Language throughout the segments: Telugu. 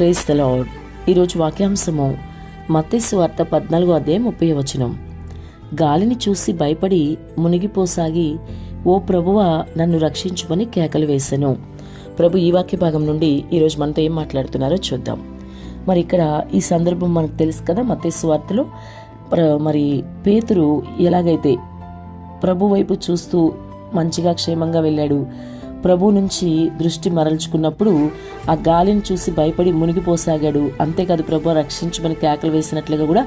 ప్రేస్ ద లార్డ్ ఈరోజు వాక్యాంశము మత్తేసు వార్త పద్నాలుగో అధ్యాయం ముప్పై వచనం. గాలిని చూసి భయపడి మునిగిపోసాగి ఓ ప్రభువా నన్ను రక్షించుమని కేకలు వేశాను ప్రభు ఈ వాక్య భాగం నుండి ఈరోజు మనతో ఏం మాట్లాడుతున్నారో చూద్దాం. మరి ఇక్కడ ఈ సందర్భం మనకు తెలుసు కదా మత్తేసు వార్తలో. ప్ర- మరి పేతురు ఎలాగైతే ప్రభు వైపు చూస్తూ మంచిగా క్షేమంగా వెళ్ళాడు ప్రభు నుంచి దృష్టి మరల్చుకున్నప్పుడు ఆ గాలిని చూసి భయపడి మునిగిపోసాగాడు. అంతేకాదు ప్రభు రక్షించమని కేకలు వేసినట్లుగా కూడా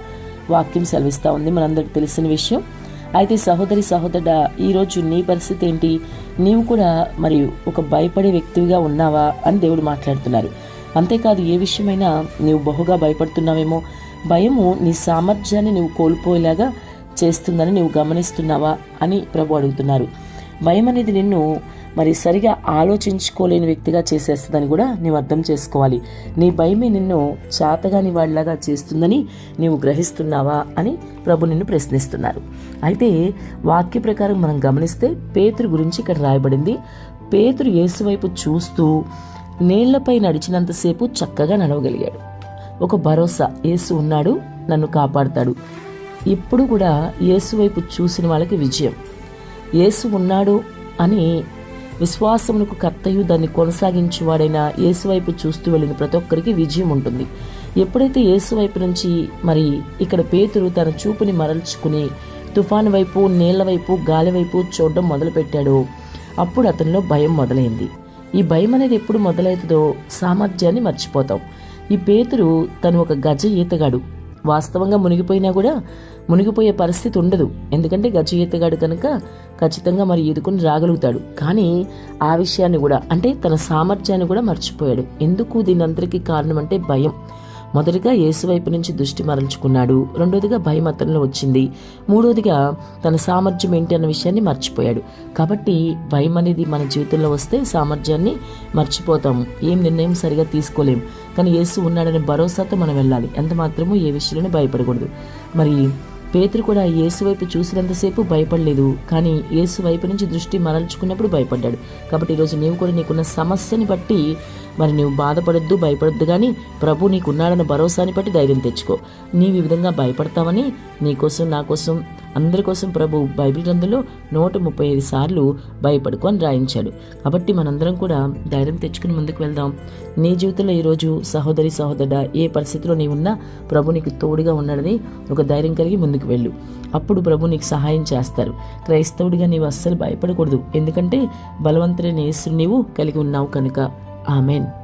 వాక్యం సెలవిస్తూ ఉంది మనందరికి తెలిసిన విషయం. అయితే సహోదరి సహోదరుడా ఈరోజు నీ పరిస్థితి ఏంటి? నీవు కూడా మరి ఒక భయపడే వ్యక్తిగా ఉన్నావా అని దేవుడు మాట్లాడుతున్నారు. అంతేకాదు ఏ విషయమైనా నీవు బహుగా భయపడుతున్నావేమో? భయము నీ సామర్థ్యాన్ని నువ్వు కోల్పోయేలాగా చేస్తుందని నువ్వు గమనిస్తున్నావా అని ప్రభు అడుగుతున్నారు. భయం అనేది నిన్ను మరి సరిగా ఆలోచించుకోలేని వ్యక్తిగా చేసేస్తుందని కూడా నీవు అర్థం చేసుకోవాలి. నీ భయమే నిన్ను చేతగాని వాళ్ళలాగా చేస్తుందని నీవు గ్రహిస్తున్నావా అని ప్రభు నిన్ను ప్రశ్నిస్తున్నారు. అయితే వాక్య ప్రకారం మనం గమనిస్తే పేతురు గురించి ఇక్కడ రాయబడింది. పేతురు ఏసువైపు చూస్తూ నీళ్ళపై నడిచినంతసేపు చక్కగా నడవగలిగాడు. ఒక భరోసా యేసు ఉన్నాడు నన్ను కాపాడుతాడు. ఇప్పుడు కూడా యేసు వైపు చూసిన వాళ్ళకి విజయం. యేసు ఉన్నాడు అని విశ్వాసమునకు కర్తయు దాన్ని కొనసాగించేవాడైన యేసువైపు చూస్తూ వెళ్ళిన ప్రతి ఒక్కరికి విజయం ఉంటుంది. ఎప్పుడైతే యేసువైపు నుంచి మరి ఇక్కడ పేతురు తన చూపుని మరల్చుకుని తుఫాను వైపు నీళ్ళ వైపు గాలి వైపు చూడడం మొదలుపెట్టాడో అప్పుడు అతనిలో భయం మొదలైంది. ఈ భయం అనేది ఎప్పుడు మొదలవుతుందో సామర్థ్యాన్ని మర్చిపోతాం. ఈ పేతురు తను ఒక గజ ఈతగాడు. వాస్తవంగా మునిగిపోయినా కూడా మునిగిపోయే పరిస్థితి ఉండదు. ఎందుకంటే గజ ఈతగాడు కనుక ఖచ్చితంగా మరి ఈదుకుని రాగలుగుతాడు. కానీ ఆ విషయాన్ని కూడా అంటే తన సామర్థ్యాన్ని కూడా మర్చిపోయాడు. ఎందుకు దీని కారణం అంటే భయం. మొదటిగా యేసు వైపు నుంచి దృష్టి మరల్చుకున్నాడు. రెండోదిగా భయం అతనిలో వచ్చింది. మూడోదిగా తన సామర్థ్యం ఏంటి అన్న విషయాన్ని మర్చిపోయాడు. కాబట్టి భయం అనేది మన జీవితంలో వస్తే సామర్థ్యాన్ని మర్చిపోతాం ఏం నిర్ణయం సరిగా తీసుకోలేం. కానీ యేసు ఉన్నాడనే భరోసాతో మనం వెళ్ళాలి. ఎంత మాత్రమూ ఏ విషయంలోనే భయపడకూడదు. మరి పేతురు కూడా యేసువైపు చూసినంతసేపు భయపడలేదు. కానీ యేసు వైపు నుంచి దృష్టి మరల్చుకున్నప్పుడు భయపడ్డాడు. కాబట్టి ఈరోజు నీవు కూడా నీకున్న సమస్యని బట్టి మరి నీవు బాధపడొద్దు భయపడద్దు కానీ ప్రభు నీకున్నాడన్న భరోసాని బట్టి ధైర్యం తెచ్చుకో. నీవు ఈ విధంగా భయపడతావని నీకోసం నా కోసం అందరి కోసం ప్రభు బైబిల్ గ్రంథంలో నూట ముప్పై ఐదు సార్లు భయపడుకు అని రాయించాడు. కాబట్టి మనందరం కూడా ధైర్యం తెచ్చుకుని ముందుకు వెళ్దాం. నీ జీవితంలో ఈరోజు సహోదరి సహోదరుడ ఏ పరిస్థితిలో నీవున్నా ప్రభు నీకు తోడుగా ఉన్నాడని ఒక ధైర్యం కలిగి ముందుకు వెళ్ళు. అప్పుడు ప్రభు నీకు సహాయం చేస్తారు. క్రైస్తవుడిగా నీవు అస్సలు భయపడకూడదు. ఎందుకంటే బలవంతుడైన యేసు నీవు కలిగి ఉన్నావు కనుక. Amen.